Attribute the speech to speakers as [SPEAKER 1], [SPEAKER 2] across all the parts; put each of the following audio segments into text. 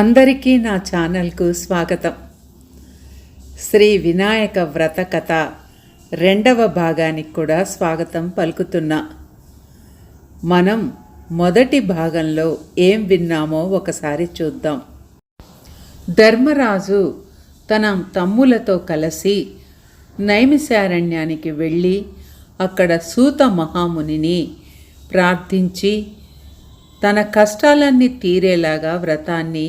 [SPEAKER 1] అందరికీ నా ఛానల్కు స్వాగతం. శ్రీ వినాయక వ్రత కథ రెండవ భాగానికి కూడా స్వాగతం పలుకుతున్నా. మనం మొదటి భాగంలో ఏం విన్నామో ఒకసారి చూద్దాం. ధర్మరాజు తన తమ్ములతో కలిసి నైమిశారణ్యానికి వెళ్ళి అక్కడ సూత మహామునిని ప్రార్థించి తన కష్టాలన్నీ తీరేలాగా వ్రతాన్ని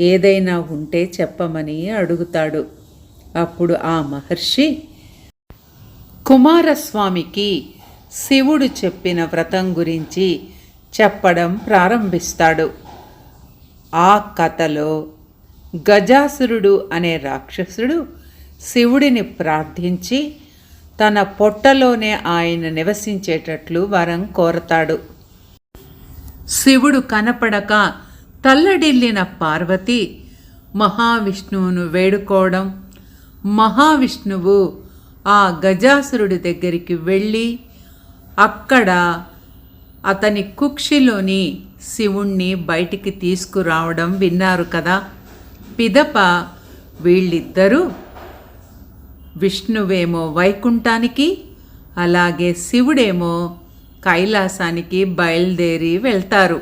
[SPEAKER 1] ఏదైనా ఉంటే చెప్పమని అడుగుతాడు. అప్పుడు ఆ మహర్షి కుమారస్వామికి శివుడు చెప్పిన వ్రతం గురించి చెప్పడం ప్రారంభిస్తాడు. ఆ కథలో గజాసురుడు అనే రాక్షసుడు శివుడిని ప్రార్థించి తన పొట్టలోనే ఆయన నివసించేటట్లు వరం కోరతాడు. శివుడు కనపడక తల్లడిల్లిన పార్వతి మహావిష్ణువును వేడుకోవడం మహావిష్ణువు ఆ గజాసురుడి దగ్గరికి వెళ్ళి అక్కడ అతని కుక్షిలోని శివుణ్ణి బయటికి తీసుకురావడం విన్నారు కదా. పిదప వీళ్ళిద్దరూ విష్ణువేమో వైకుంఠానికి అలాగే శివుడేమో కైలాసానికి బయలుదేరి వెళ్తారు.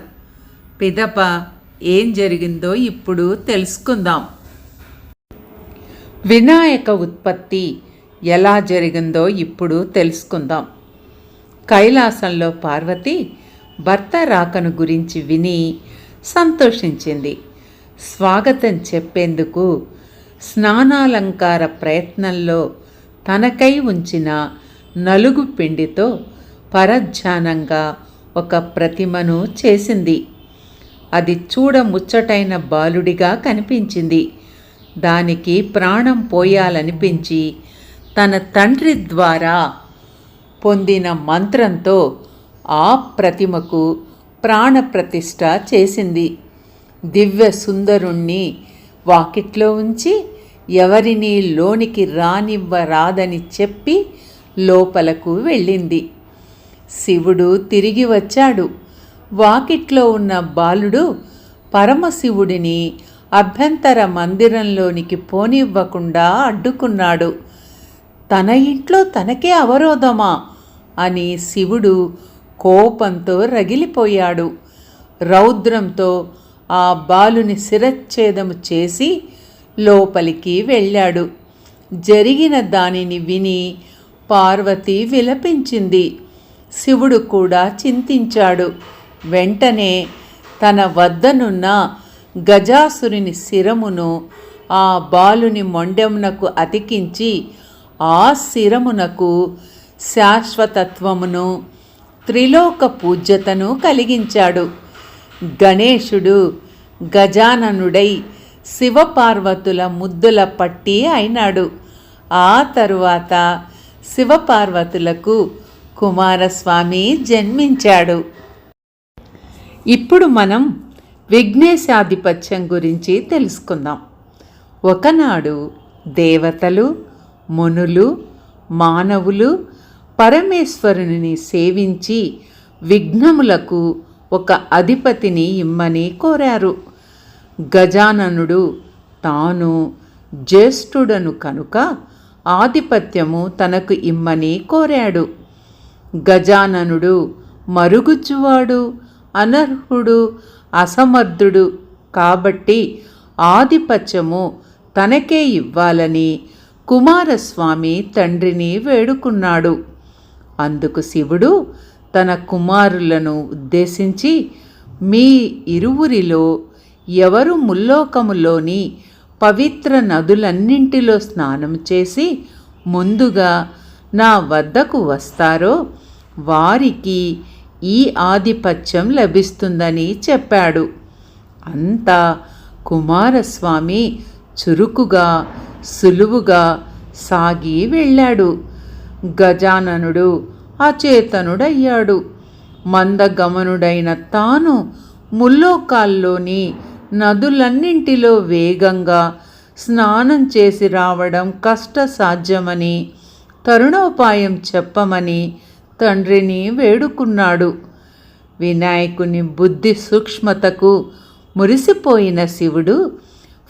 [SPEAKER 1] పిదప ఏం జరిగిందో ఇప్పుడు తెలుసుకుందాం. వినాయక ఉత్పత్తి ఎలా జరిగిందో ఇప్పుడు తెలుసుకుందాం. కైలాసంలో పార్వతి భర్త రాకను గురించి విని సంతోషించింది. స్వాగతం చెప్పేందుకు స్నానాలంకార ప్రయత్నంలో తనకై ఉంచిన నలుగు పిండితో పరధ్యానంగా ఒక ప్రతిమను చేసింది. అది చూడ ముచ్చటైన బాలుడిగా కనిపించింది. దానికి ప్రాణం పోయాలనిపించి తన తండ్రి ద్వారా పొందిన మంత్రంతో ఆ ప్రతిమకు ప్రాణప్రతిష్ఠ చేసింది. దివ్య సుందరుణ్ణి వాకిట్లో ఉంచి ఎవరిని లోనికి రానివ్వరాదని చెప్పి లోపలకు వెళ్ళింది. శివుడు తిరిగి వచ్చాడు. వాకిట్లో ఉన్న బాలుడు పరమశివుడిని అభ్యంతర మందిరంలోనికి పోనివ్వకుండా అడ్డుకున్నాడు. తన ఇంట్లో తనకే అవరోధమా? అని శివుడు కోపంతో రగిలిపోయాడు. రౌద్రంతో ఆ బాలుని శిరచ్ఛేదము చేసి లోపలికి వెళ్ళాడు. జరిగిన దానిని విని పార్వతి విలపించింది. శివుడు కూడా చింతించాడు. వెంటనే తన వద్దనున్న గజాసురుని శిరమును ఆ బాలుని మొండెమునకు అతికించి ఆ శిరమునకు శాశ్వతత్వమును త్రిలోక పూజ్యతను కలిగించాడు. గణేశుడు గజాననుడై శివపార్వతుల ముద్దుల పట్టి అయినాడు. ఆ తరువాత శివపార్వతులకు కుమారస్వామి జన్మించాడు. ఇప్పుడు మనం విఘ్నేశాధిపత్యం గురించి తెలుసుకుందాం. ఒకనాడు దేవతలు మునులు మానవులు పరమేశ్వరుని సేవించి విఘ్నములకు ఒక అధిపతిని ఇమ్మని కోరారు. గజాననుడు తాను జ్యేష్ఠుడను కనుక ఆధిపత్యము తనకు ఇమ్మని కోరాడు. గజాననుడు మరుగుజ్జువాడు అనర్హుడు అసమర్థుడు కాబట్టి ఆధిపత్యము తనకే ఇవ్వాలని కుమారస్వామి తండ్రిని వేడుకున్నాడు. అందుకు శివుడు తన కుమారులను ఉద్దేశించి మీ ఇరువురిలో ఎవరు ముల్లోకములోని పవిత్ర నదులన్నింటిలో స్నానం చేసి ముందుగా నా వద్దకు వస్తారో వారికి ఈ ఆధిపత్యం లభిస్తుందని చెప్పాడు. అంతా కుమారస్వామి చురుకుగా సులువుగా సాగి వెళ్ళాడు. గజాననుడు అచేతనుడయ్యాడు. మందగమనుడైన తాను ముల్లోకాల్లోని నదులన్నింటిలో వేగంగా స్నానం చేసి రావడం కష్టసాధ్యమని తరుణోపాయం చెప్పమని తండ్రిని వేడుకున్నాడు. వినాయకుని బుద్ధి సూక్ష్మతకు మురిసిపోయిన శివుడు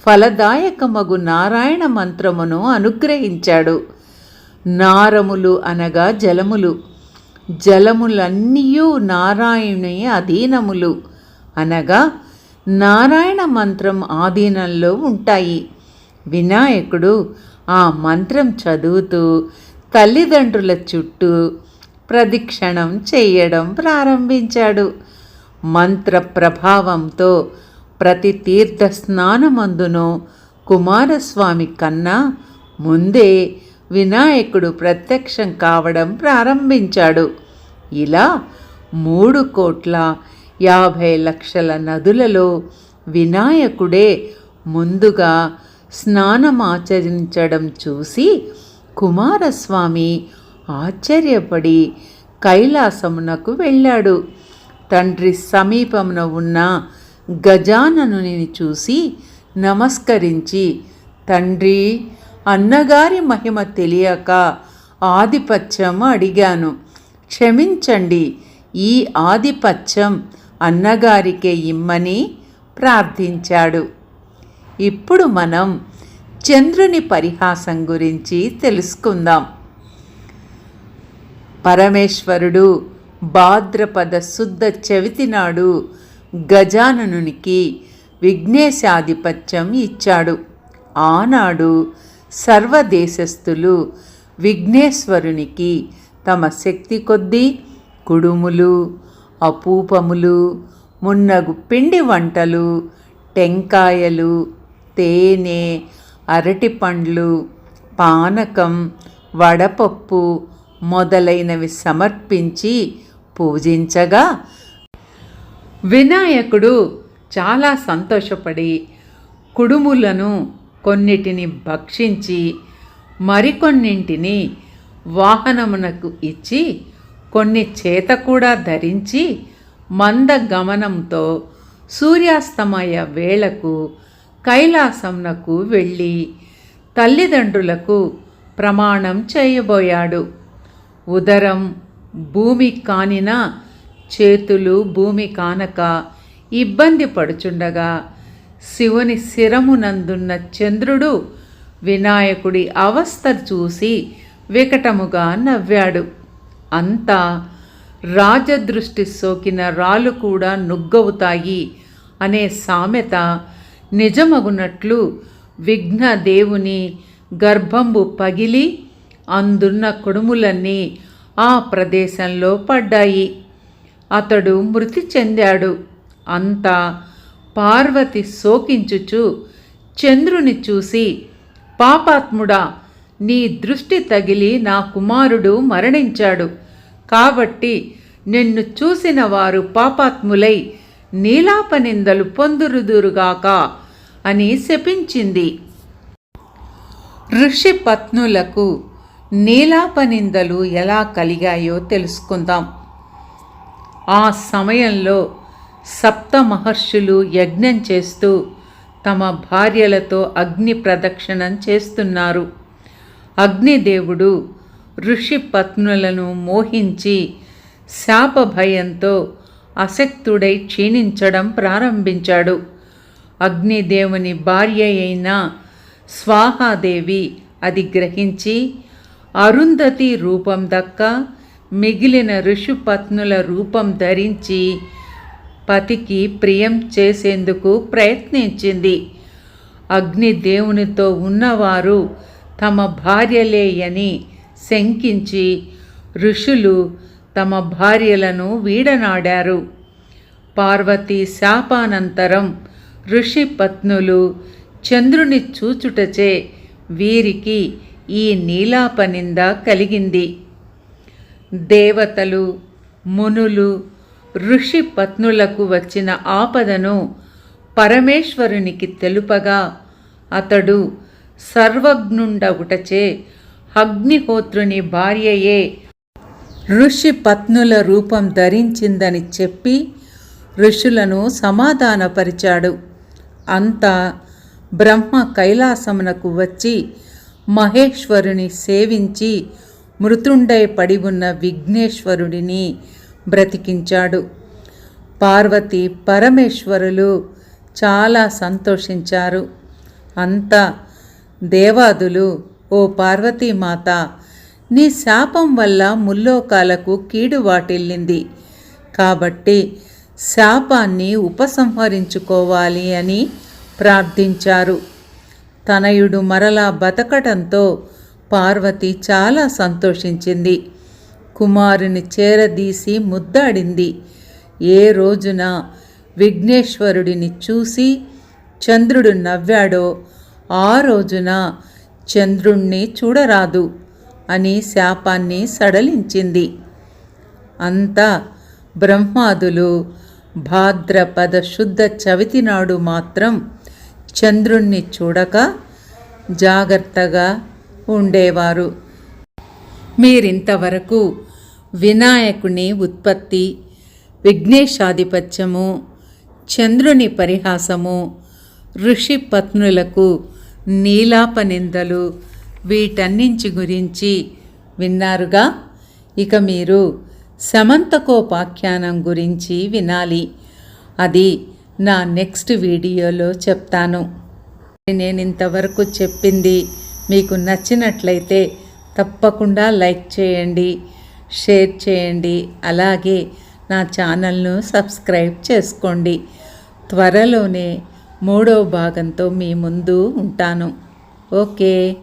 [SPEAKER 1] ఫలదాయకమగు నారాయణ మంత్రమును అనుగ్రహించాడు. నారములు అనగా జలములు. జలములన్నీయూ నారాయణి అధీనములు అనగా నారాయణ మంత్రం ఆధీనంలో ఉంటాయి. వినాయకుడు ఆ మంత్రం చదువుతూ తల్లిదండ్రుల చుట్టూ ప్రదక్షిణం చేయడం ప్రారంభించాడు. మంత్ర ప్రభావంతో ప్రతి తీర్థ స్నానమందును కుమారస్వామి కన్నా ముందే వినాయకుడు ప్రత్యక్షం కావడం ప్రారంభించాడు. ఇలా మూడు కోట్ల యాభై లక్షల నదులలో వినాయకుడే ముందుగా స్నానమాచరించడం చూసి కుమారస్వామి ఆశ్చర్యపడి కైలాసమునకు వెళ్ళాడు. తండ్రి సమీపమున ఉన్న గజాననుని చూసి నమస్కరించి తండ్రి అన్నగారి మహిమ తెలియక ఆధిపత్యం అడిగాను. క్షమించండి ఈ ఆధిపత్యం అన్నగారికే ఇమ్మని ప్రార్థించాడు. ఇప్పుడు మనం చంద్రుని పరిహాసం గురించి తెలుసుకుందాం. పరమేశ్వరుడు భాద్రపద శుద్ధ చవితి నాడు గజాననునికి విఘ్నేశాధిపత్యం ఇచ్చాడు. ఆనాడు సర్వదేశస్థులు విఘ్నేశ్వరునికి తమ శక్తి కొద్దీ కుడుములు అపూపములు మున్నగు పిండి వంటలు టెంకాయలు తేనె అరటిపండ్లు పానకం వడపప్పు మొదలైనవి సమర్పించి పూజించగా వినాయకుడు చాలా సంతోషపడి కుడుములను కొన్నిటిని భక్షించి మరికొన్నింటిని వాహనమునకు ఇచ్చి కొన్ని చేత కూడా ధరించి మంద గమనంతో సూర్యాస్తమయ వేళకు కైలాసంనకు వెళ్ళి తల్లిదండ్రులకు ప్రమాణం చేయబోయాడు. ఉదరం భూమి కానిన చేతులు భూమి కానక ఇబ్బంది పడుచుండగా శివుని శిరమునందున్న చంద్రుడు వినాయకుడి అవస్థ చూసి వికటముగా నవ్వాడు. అంతా రాజదృష్టి సోకిన రాళ్ళు కూడా నుగ్గవుతాయి అనే సామెత నిజమగునట్లు విఘ్న దేవుని గర్భంబు పగిలి అందున్న కుడుములన్నీ ఆ ప్రదేశంలో పడ్డాయి. అతడు మృతి చెందాడు. అంతా పార్వతి శోకించుచు చంద్రుని చూసి పాపాత్ముడా నీ దృష్టి తగిలి నా కుమారుడు మరణించాడు. కాబట్టి నిన్ను చూసిన వారు పాపాత్ములై నీలాపనిందలు పొందురుదురుగాక అని శపించింది. ఋషి పత్నులకు నీలాపనిందలు ఎలా కలిగాయో తెలుసుకుందాం. ఆ సమయంలో సప్త మహర్షులు యజ్ఞం చేస్తూ తమ భార్యలతో అగ్ని ప్రదక్షిణం చేస్తున్నారు. అగ్నిదేవుడు ఋషి పత్నులను మోహించి శాప భయంతో అసక్తుడై క్షీణించడం ప్రారంభించాడు. అగ్నిదేవుని భార్య అయిన స్వాహాదేవి అది గ్రహించి అరుంధతి రూపం దక్క మిగిలిన ఋషిపత్నుల రూపం ధరించి పతికి ప్రియం చేసేందుకు ప్రయత్నించింది. అగ్నిదేవునితో ఉన్నవారు తమ భార్యలేయని శంకించి ఋషులు తమ భార్యలను వీడనాడారు. పార్వతి శాపానంతరం ఋషిపత్నులు చంద్రుని చూచుటచే వీరికి ఈ నీలాపనింద కలిగింది. దేవతలు మునులు ఋషి పత్నులకు వచ్చిన ఆపదను పరమేశ్వరునికి తెలుపగా అతడు సర్వజ్ఞుండగుటచే అగ్నిహోత్రుని భార్యయే ఋషి పత్నుల రూపం ధరించిందని చెప్పి ఋషులను సమాధానపరిచాడు. అంతా బ్రహ్మ కైలాసమునకు వచ్చి మహేశ్వరుని సేవించి మృతుండై పడి ఉన్న విఘ్నేశ్వరుడిని బ్రతికించాడు. పార్వతి పరమేశ్వరులు చాలా సంతోషించారు. అంతా దేవాదులు ఓ పార్వతీమాత నీ శాపం వల్ల ముల్లోకాలకు కీడు వాటిల్లింది. కాబట్టి శాపాన్ని ఉపసంహరించుకోవాలి అని ప్రార్థించారు. తనయుడు మరలా బతకడంతో పార్వతి చాలా సంతోషించింది. కుమారుని చేరదీసి ముద్దాడింది. ఏ రోజున విఘ్నేశ్వరుడిని చూసి చంద్రుడు నవ్వాడో ఆ రోజున చంద్రుణ్ణి చూడరాదు అని శాపాన్ని సడలించింది. అంతా బ్రహ్మాదులు భాద్రపద శుద్ధ చవితి నాడు మాత్రం చంద్రుణ్ణి చూడక జాగ్రత్తగా ఉండేవారు. మీరింతవరకు వినాయకుని ఉత్పత్తి విఘ్నేశాధిపత్యము చంద్రుని పరిహాసము ఋషి పత్నులకు నీలాపనిందలు వీటన్నించి గురించి విన్నారుగా? ఇక మీరు సమంతకోపాఖ్యానం గురించి వినాలి. అది నా నెక్స్ట్ వీడియోలో చెప్తాను. నేను ఇంతవరకు చెప్పింది మీకు నచ్చినట్లయితే తప్పకుండా లైక్ చేయండి షేర్ చేయండి అలాగే నా ఛానల్ను సబ్స్క్రైబ్ చేసుకోండి. త్వరలోనే మూడో భాగంతో మీ ముందు ఉంటాను. ఓకే.